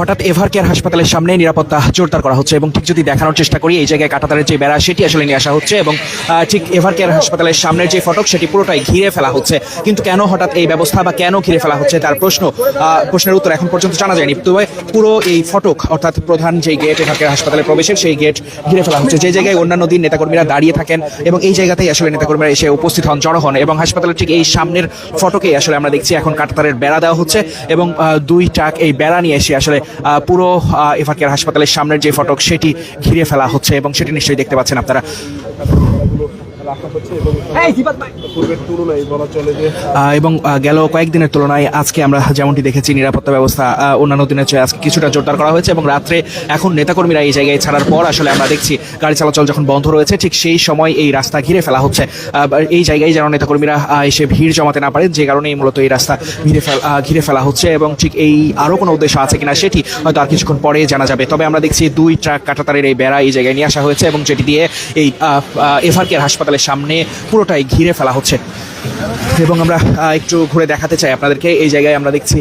হঠাৎ ever care হাসপাতালের সামনে নিরাপত্তা জোরদার করা হচ্ছে এবং ঠিক যদি দেখানোর চেষ্টা করি, এই জায়গায় কাটাতারের যে বেড়া, সেটি আসলে নিয়ে আসা হচ্ছে এবং ঠিক এভার কেয়ার হাসপাতালের সামনের যে ফটক, সেটি পুরোটাই ঘিরে ফেলা হচ্ছে। কিন্তু কেন হঠাৎ এই ব্যবস্থা বা কেন ঘিরে ফেলা হচ্ছে, তার প্রশ্ন প্রশ্নের উত্তর এখন পর্যন্ত জানা যায়নি। তবে পুরো এই ফটক, অর্থাৎ প্রধান যে গেট, এভার কেয়ার হাসপাতালে প্রবেশের, সেই গেট ঘিরে ফেলা হচ্ছে। যে জায়গায় অন্যান্য দিন নেতাকর্মীরা দাঁড়িয়ে থাকেন এবং এই জায়গাতেই আসলে নেতাকর্মীরা এসে উপস্থিত হন জড়ো হন এবং হাসপাতালের ঠিক এই সামনের ফটকেই আসলে আমরা দেখছি এখন কাটাতারের বেড়া দেওয়া হচ্ছে এবং দুই ট্রাক এই বেড়া নিয়ে এসে আসলে পুরো এফআর কেয়ার হাসপাতালের সামনের যে ফটক, সেটি ঘিরে ফেলা হচ্ছে এবং সেটি নিশ্চয়ই দেখতে পাচ্ছেন আপনারা। এবং পূর্বের তুলনায় বলা চলে যে আহ, এবং আহ, গেল কয়েকদিনের তুলনায় আজকে আমরা যেমনটি দেখেছি নিরাপত্তা ব্যবস্থা অন্যান্য দিনের চেয়ে আজকে কিছুটা জোরদার করা হয়েছে এবং রাত্রে এখন নেতাকর্মীরা এই জায়গায় ছাড়ার পর আসলে আমরা দেখছি গাড়ি চলাচল যখন বন্ধ রয়েছে ঠিক সেই সময় এই রাস্তা ঘিরে ফেলা হচ্ছে। এই জায়গায় যেন নেতাকর্মীরা এসে ভিড় জমাতে না পারে যে কারণেই মূলত এই রাস্তা ঘিরে ফেলা ঘিরে ফেলা হচ্ছে এবং ঠিক এই আরও কোনো উদ্দেশ্য আছে কিনা সেটি হয়তো আর কিছুক্ষণ পরে জানা যাবে। তবে আমরা দেখছি দুই ট্রাক কাটাতারের এই বেড়া এই জায়গায় নিয়ে আসা হয়েছে এবং যেটি দিয়ে এই এফআর কেয়ার হাসপাতালের সামনে পুরোটাই ঘিরে ফেলা হচ্ছে। এবং আমরা একটু ঘুরে দেখাতে চাই আপনাদেরকে। এই জায়গায় আমরা দেখছি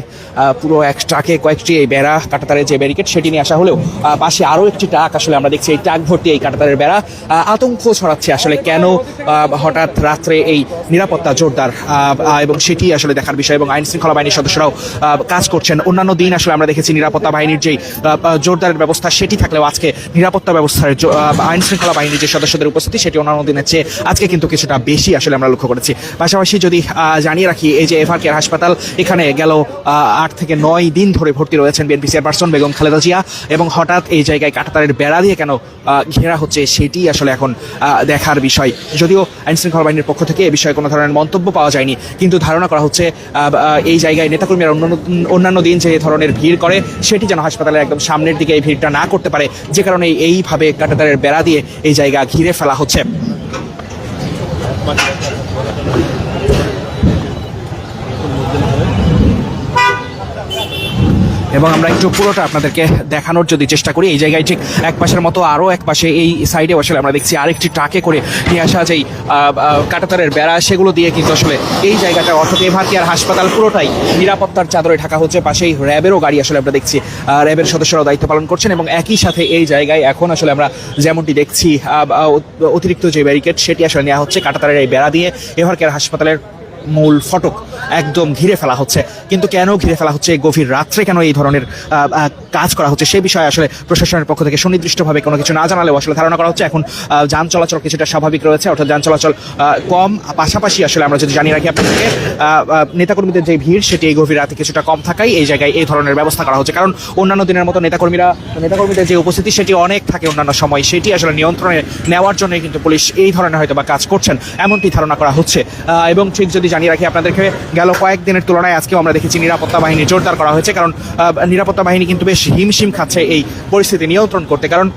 পুরো এক ট্রাকে কয়েকটি এই বেড়া, কাটাতারের যে ব্যারিকেড, সেটি নিয়ে আসা হলেও পাশে আরও একটি ট্রাক আসলে আমরা দেখছি, এই ট্রাক ভর্তি এই কাটাতারের বেড়া। আতঙ্ক ছড়াচ্ছে আসলে কেন হঠাৎ রাত্রে এই নিরাপত্তা জোরদার এবং সেটি আসলে দেখার বিষয় এবং আইন শৃঙ্খলা বাহিনীর সদস্যরাও কাজ করছেন। অন্যান্য দিন আসলে আমরা দেখেছি নিরাপত্তা বাহিনীর যেই জোরদারের ব্যবস্থা, সেটি থাকলেও আজকে নিরাপত্তা ব্যবস্থার আইন শৃঙ্খলা বাহিনীর যে সদস্যদের উপস্থিতি, সেটি অন্যান্য দিনের চেয়ে আজকে কিন্তু কিছুটা বেশি আসলে আমরা লক্ষ্য করেছি। পাশাপাশি যদি জানিয়ে রাখি, এই যে এভার কেয়ার হাসপাতাল, এখানে গেল আট থেকে নয় দিন ধরে ভর্তি রয়েছেন বিএনপি চেয়ারপারসন বেগম খালেদা জিয়া এবং হঠাৎ এই জায়গায় কাটাতারের বেড়া দিয়ে কেন ঘেরা হচ্ছে সেটি আসলে এখন দেখার বিষয়। যদিও আইন শৃঙ্খলা বাহিনীর পক্ষ থেকে এ বিষয়ে কোনো ধরনের মন্তব্য পাওয়া যায়নি, কিন্তু ধারণা করা হচ্ছে এই জায়গায় নেতাকর্মীরা অন্যান্য অন্যান্য দিন যে ধরনের ভিড় করে, সেটি যেন হাসপাতালের একদম সামনের দিকে এই ভিড়টা না করতে পারে, যে কারণে এইভাবে কাটাতারের বেড়া দিয়ে এই জায়গা ঘিরে ফেলা হচ্ছে। এবং আমরা একটু পুরোটা আপনাদেরকে দেখানোর যদি চেষ্টা করি এই জায়গায় ঠিক এক পাশের মতো আরও এক পাশে এই সাইডে আসলে আমরা দেখছি আরেকটি ট্রাকে করে নিয়ে আসা যেই আহ, বেড়া সেগুলো দিয়ে কিন্তু আসলে এই জায়গাটা অর্থাৎ এভার কেয়ার হাসপাতাল পুরোটাই নিরাপত্তার চাদরে ঢাকা হচ্ছে পাশেই র্যাবেরও গাড়ি আসলে আমরা দেখছি র্যাবের সদস্যরাও দায়িত্ব পালন করছেন এবং একই সাথে এই জায়গায় এখন আসলে আমরা যেমনটি দেখছি অতিরিক্ত যে ব্যারিকেড সেটি আসলে নেওয়া হচ্ছে কাটাতারের এই বেড়া দিয়ে। এভার কেয়ার হাসপাতালের মূল ফটক একদম ঘিরে ফেলা হচ্ছে। কিন্তু কেন ঘিরে ফেলা হচ্ছে গভীর রাত্রে? কেন এই ধরনের কাজ করা হচ্ছে? সেই বিষয়ে আসলে প্রশাসনের পক্ষ থেকে সুনির্দিষ্টভাবে কোনো কিছু না জানালেও আসলে ধারণা করা হচ্ছে। এখন যান চলাচল কিছুটা স্বাভাবিক রয়েছে। অর্থাৎ যান চলাচল কম। পাশাপাশি আসলে আমরা যদি জানিয়ে রাখি আপনাদেরকে নেতাকর্মীদের যে ভিড়, সেটি এই গভীর রাতে কিছুটা কম থাকাই এই জায়গায় এই ধরনের ব্যবস্থা করা হচ্ছে। কারণ অন্যান্য দিনের মতো নেতাকর্মীরা, নেতাকর্মীদের যে উপস্থিতি, সেটি অনেক থাকে অন্যান্য সময়। সেটি আসলে নিয়ন্ত্রণে নেওয়ার জন্য কিন্তু পুলিশ এই ধরনের হয়তো বা কাজ করছেন, এমনটি ধারণা করা হচ্ছে। এবং ঠিক যদি জানিয়ে রাখি, আপনাদেরকে গেল কয়েকদিনের তুলনায় আজকেও আমরা দেখেছি নিরাপত্তা বাহিনী জোরদার করা হয়েছে, কারণ নিরাপত্তা বাহিনী কিন্তু বেশ হিমশিম খাচ্ছে এই পরিস্থিতি নিয়ন্ত্রণ করতে। কারণ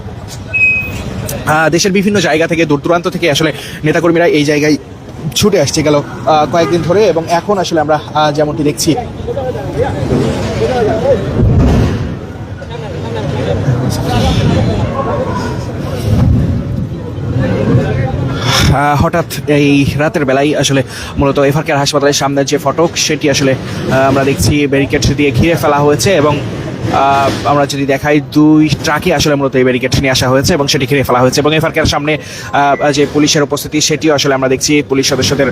দেশের বিভিন্ন জায়গা থেকে, দূর দূরান্ত থেকে আসলে নেতাকর্মীরা এই জায়গায় ছুটে আসছে গেল কয়েকদিন ধরে এবং এখন আসলে আমরা যেমনটি দেখছি হঠাৎ এই রাতের বেলায় আসলে মূলত এফআর কেয়ার হাসপাতালের সামনে যে ফটক, সেটি আসলে আমরা দেখছি ব্যারিকেড দিয়ে ঘিরে ফেলা হয়েছে এবং আমরা যদি দেখাই, দুই ট্রাকে আসলে মূলত এই ব্যারিকেড নিয়ে আসা হয়েছে এবং সেটি ঘিরে ফেলা হয়েছে। এবং এফআর কেয়ার সামনে যে পুলিশের উপস্থিতি, সেটিও আসলে আমরা দেখছি। পুলিশ সদস্যদের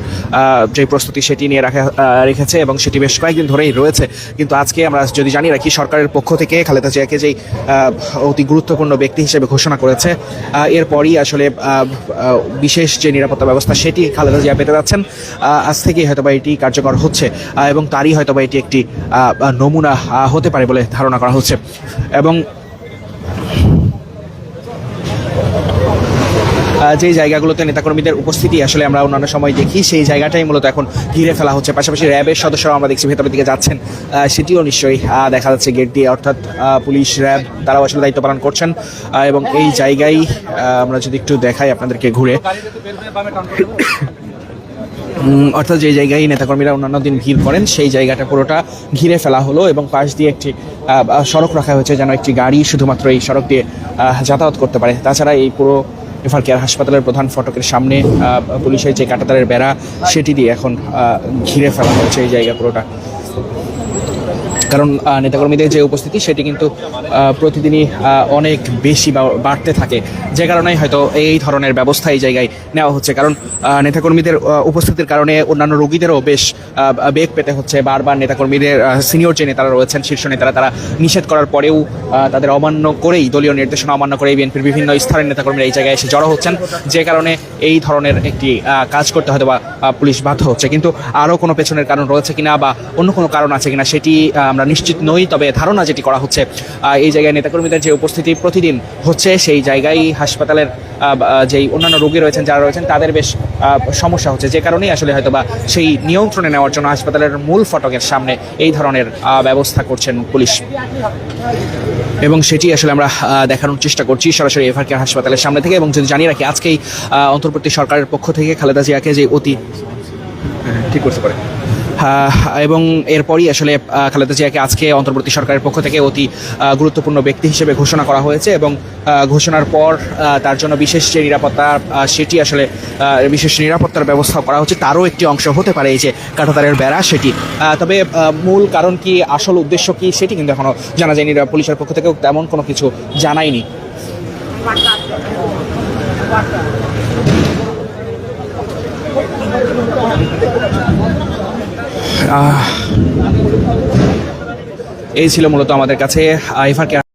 যে প্রস্তুতি, সেটি নিয়ে রাখা রেখেছে এবং সেটি বেশ কয়েকদিন ধরেই রয়েছে। কিন্তু আজকে আমরা যদি জানি রাখি, সরকারের পক্ষ থেকে খালেদা জিয়াকে যেই অতি গুরুত্বপূর্ণ ব্যক্তি হিসেবে ঘোষণা করেছে এরপরই আসলে বিশেষ যে নিরাপত্তা ব্যবস্থা, সেটি খালেদা জিয়া পেতে যাচ্ছেন। আজ থেকেই হয়তোবা এটি কার্যকর হচ্ছে এবং তারই হয়তোবা এটি একটি নমুনা হতে পারে বলে ধারণা করা হচ্ছে। এবং যেই জায়গাগুলোতে নেতাকর্মীদের উপস্থিতি আসলে আমরা অন্যান্য সময় দেখি, সেই জায়গাটাই মূলত এখন ঘিরে ফেলা হচ্ছে। পাশাপাশি র্যাবের সদস্যরাও আমরা দেখছি ভেতরের দিকে যাচ্ছেন। সেটিও নিশ্চয়ই দেখা যাচ্ছে গেট দিয়ে। অর্থাৎ পুলিশ, র্যাব, তারাও আসলে দায়িত্ব পালন করছেন। এবং এই জায়গায় আমরা যদি একটু দেখাই আপনাদেরকে ঘুরে। অর্থাৎ যে জায়গায় নেতাকর্মীরা অন্যান্য দিন ভিড় করেন, সেই জায়গাটা পুরোটা ঘিরে ফেলা হলো এবং পাশ দিয়ে একটি সড়ক রাখা হয়েছে যেন একটি গাড়ি শুধুমাত্র এই সড়ক দিয়ে যাতায়াত করতে পারে। তাছাড়া এই পুরো এফআর কেয়ার হাসপাতালের প্রধান ফটকের সামনে পুলিশের যে কাঁটাতারের বেড়া, সেটি দিয়ে এখন ঘিরে ফেলা হয়েছে এই জায়গা পুরোটা। কারণ নেতাকর্মীদের যে উপস্থিতি সেটি কিন্তু প্রতিদিনই অনেক বেশি বাড়তে থাকে। যে কারণে হয়তো এই ধরনের ব্যবস্থা এই জায়গায় নেওয়া হচ্ছে। কারণ নেতাকর্মীদের উপস্থিতির কারণে অন্যান্য রোগীদেরও বেশ বেগ পেতে হচ্ছে। বারবার নেতাকর্মীদের সিনিয়র যে নেতারা রয়েছেন শীর্ষ নেতারা তারা নিষেধ করার পরেও তাদের অমান্য করেই দলীয় নির্দেশনা অমান্য করেই বিএনপির বিভিন্ন স্থানের নেতাকর্মীরা এই জায়গায় এসে জড়ো হচ্ছেন। যে কারণে এই ধরনের একটি কাজ করতে হয়তো বা পুলিশ বাধ্য হচ্ছে। কিন্তু আরও কোনো পেছনের কারণ রয়েছে কিনা বা অন্য কোনো কারণ আছে কিনা সেটি আহ, আমরা নিশ্চিত নই তবে ধারণা যেটি করা হচ্ছে এই জায়গায় নেতাকর্মীদের যে উপস্থিতি প্রতিদিন হচ্ছে সেই জায়গায় হাসপাতালের যেই অন্যান্য রোগী রয়েছেন যারা রয়েছেন তাদের বেশ সমস্যা হচ্ছে। যে কারণেই আসলে হয়তো বা সেই নিয়ন্ত্রণে নেওয়ার জন্য হাসপাতালের মূল ফটকের সামনে এই ধরনের ব্যবস্থা করছেন পুলিশ। এবং সেটি আসলে আমরা দেখানোর চেষ্টা করছি সরাসরি এফআরকে হাসপাতালের সামনে থেকে। এবং যদি জানিয়ে রাখি আজকেই অন্তর্বর্তী সরকারের পক্ষ থেকে খালেদা জিয়াকে যে অতি হ্যাঁ, ঠিক করতে পারে এবং এরপরই আসলে খালেদা জিয়াকে আজকে অন্তর্বর্তী সরকারের পক্ষ থেকে অতি গুরুত্বপূর্ণ ব্যক্তি হিসেবে ঘোষণা করা হয়েছে এবং ঘোষণার পর তার জন্য বিশেষ যে নিরাপত্তা সেটি আসলে বিশেষ নিরাপত্তার ব্যবস্থা করা হচ্ছে। তারও একটি অংশ হতে পারে এই যে কাঁটাতারের বেড়া সেটি। তবে মূল কারণ কি, আসল উদ্দেশ্য কি, সেটি কিন্তু এখনও জানা যায়নি। পুলিশের পক্ষ থেকেও তেমন কোনো কিছু জানায়নি। এই ছিল মূলত আমাদের কাছে আইফারকে